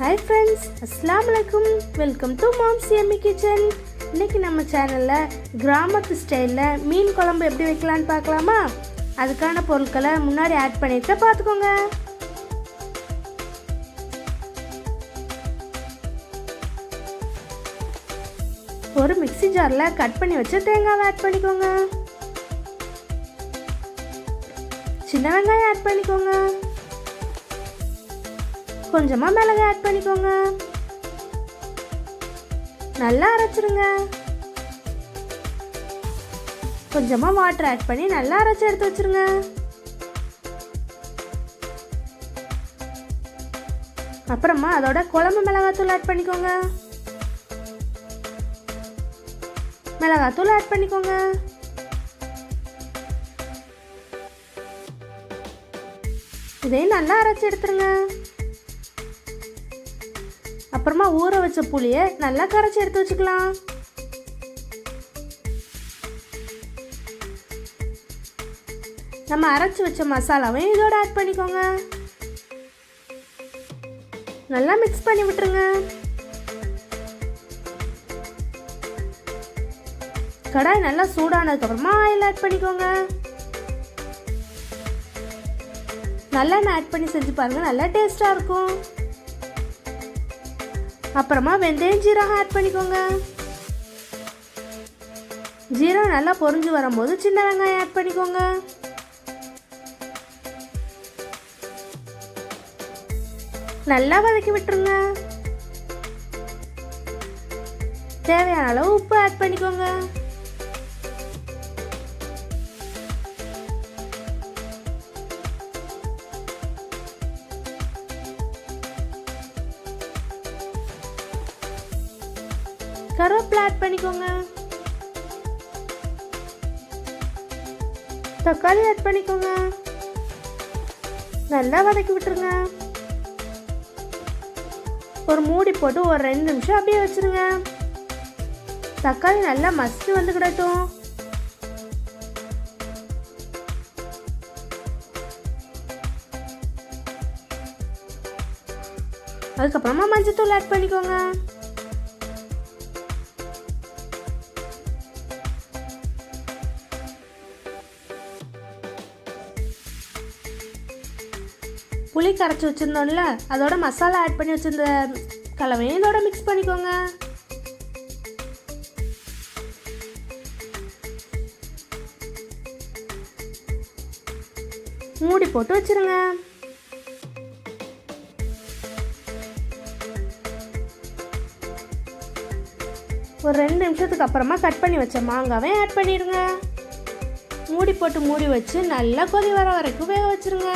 Hi friends அஸ்லாம் வலைக்கும் welcome to mom's Emmy kitchen இன்றைக்கி நம்ம சேனலில் கிராமத்து ஸ்டைலில் மீன் குழம்பு எப்படி வைக்கலான்னு பார்க்கலாமா? அதுக்கான பொருட்களை முன்னாடி ஆட் பண்ணிட்டு பார்த்துக்கோங்க. ஒரு மிக்ஸி ஜாரில் கட் பண்ணி வச்ச தேங்காவை ஆட் பண்ணிக்கோங்க. சின்ன வெங்காயம் ஆட் பண்ணிக்கோங்க. கொஞ்சமாக மிளகு ஆட் பண்ணிக்கோங்க. நல்லா அரைச்சிருங்க. கொஞ்சமாக வாட்டர் ஆட் பண்ணி நல்லா அரைச்சி எடுத்து வச்சிருங்க. அப்புறமா அதோட குழம்பு மிளகாத்தூள் ஆட் பண்ணிக்கோங்க. மிளகாத்தூள் ஆட் பண்ணிக்கோங்க. இதையும் நல்லா அரைச்சி எடுத்துருங்க. அப்புறமா ஊற வச்ச புளியை நல்லா கரைச்சி எடுத்து வச்சுக்கலாம். நம்ம அரைச்சி வச்ச மசாலாவையும் இதோட ஆட் பண்ணிக்கோங்க. நல்லா மிக்ஸ் பண்ணி விட்டுருங்க. கடாய் நல்லா சூடானதுக்கப்புறமா ஆயில் ஆட் பண்ணிக்கோங்க. நல்லெண்ணெய் ஆட் பண்ணி செஞ்சு பாருங்கள் நல்லா டேஸ்ட்டாக இருக்கும். அப்புறமா வெந்தயம் ஜீரகம் ஆட் பண்ணிக்கோங்க. ஜீரகம் நல்லா பொரிஞ்சு வரும்போது சின்ன வெங்காயம் ஆட் பண்ணிக்கோங்க. நல்லா வதக்கி விட்டுருங்க. தேவையான அளவு உப்பு ஆட் பண்ணிக்கோங்க. கருவேப்பிலை ஆட் பண்ணிக்கோங்க. தக்காளி ஆட் பண்ணிக்கோங்க. நல்லா வதக்கி விட்டுருங்க. ஒரு மூடி போட்டு ஒரு ரெண்டு நிமிஷம் அப்படியே வச்சிருங்க. தக்காளி நல்லா மசித்து வந்து கிடட்டும். அதுக்கப்புறமா மஞ்சத்தூள் ஆட் பண்ணிக்கோங்க. புளி கரைச்சி வச்சுருந்தோம்ல அதோட மசாலா ஆட் பண்ணி வச்சுருந்த கலவையும் இதோட மிக்ஸ் பண்ணிக்கோங்க. மூடி போட்டு வச்சிருங்க. ஒரு ரெண்டு நிமிஷத்துக்கு அப்புறமா கட் பண்ணி வச்ச மாங்காவையும் ஆட் பண்ணிடுங்க. மூடி போட்டு மூடி வச்சு நல்லா கொதி வர வரைக்கும் வேக வச்சுருங்க.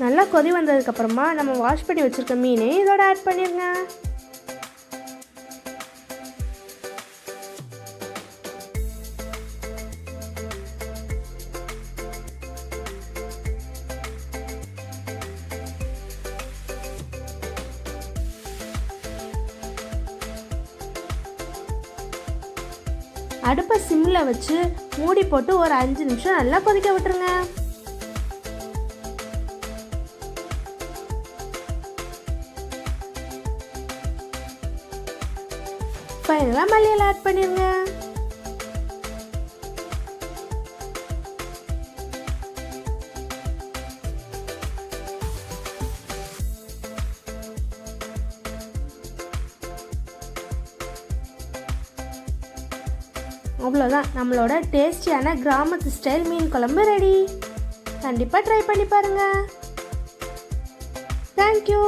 நல்லா கொதி வந்ததுக்கப்புறமா நம்ம வாஷ் பண்ணி வச்சுருக்க மீனை இதோட ஆட் பண்ணிடுங்க அடுப்பை சிம்மில் வச்சு மூடி போட்டு ஒரு அஞ்சு நிமிஷம் நல்லா கொதிக்க விட்டுருங்க. ஃபைனலாக மல்லியில் ஆட் பண்ணிடுங்க அவ்வளோதான் நம்மளோட டேஸ்டியான கிராமத்து ஸ்டைல் மீன் குழம்பு ரெடி கண்டிப்பாக ட்ரை பண்ணி பாருங்கள் தேங்க்யூ